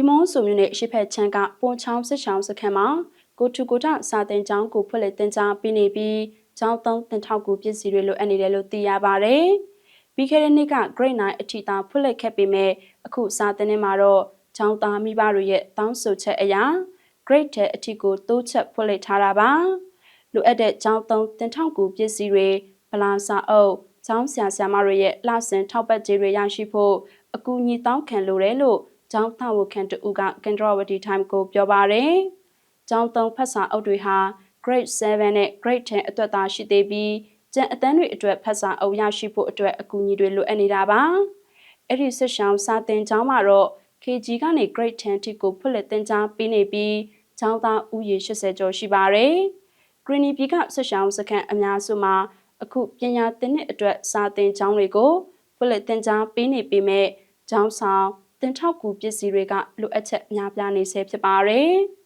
ဒီမုံဆိုမျိုးနဲ့ရှေ့ဖက်ချမ်းကပွန်ချောင်းစစ်ချောင်းစခန်းမှာကိုထူကိုထစာတင်ကျောင်းကိုဖွင့်လှစ်တင်ကြားပေးနေပြီးကျောင်းသုံးတင်ထောက်ကူပစ္စည်းတွေလိုအပ်နေတယ်လို့သိရပါဗျ။ပြီးခဲ့တဲ့နှစ်က grade 9အထိသားဖွင့်လှစ်ခဲ့ပေမဲ့အခုစာတင်နေမှာတော့ကျောင်းသားမိဘတွေရဲ့တောင်းဆိုချက်အရာ grade 10အထိကိုတိုးချက်ဖွင့်လှစ်ထားတာပါ။လိုအပ်တဲ့ကျောင်းသုံးတင်ထောက်ကူပစ္စည်းတွေဗလာစာအုပ်ကျောင်းဆရာဆရာမတွေရဲ့လှဆင်ထောက်ပံ့ကြေးတွေရရှိဖို့အကူအညီတောင်းခံလိုတယ်လို့ ကျောင်းသားဝခန့်တူကကန်ဒရဝတီ time ကိုပြောပါရယ်။ကျောင်းသုံးဖတ်စာအုပ်တွေဟာ grade 7နဲ့ grade 10အတွက်သာရှိသေးပြီးကျန်အတန်းတွေအတွက်ဖတ်စာအုပ်ရရှိဖို့အတွက်အကူအညီတွေလိုအပ်နေတာပါ။အဲ့ဒီဆက်ရှောင်းစာသင်ကျောင်းမှာတော့ KG ကနေ grade 10ထိကိုဖွင့်လှစ်သင်ကြားပေးနေပြီးကျောင်းသားဦးရေ80ကျော်ရှိပါတယ်။ Green ပြည်ကဆက်ရှောင်းစခန်းအများစုမှာအခုပညာသင်နှစ်အတွက်စာသင်ကျောင်းတွေကိုဖွင့်လှစ်သင်ကြားပေးနေပေမဲ့ကျောင်းဆောင် တင်ထောက်ကူပစ္စည်းတွေကလိုအပ်ချက်များပြားနေဆဲဖြစ်ပါတယ်။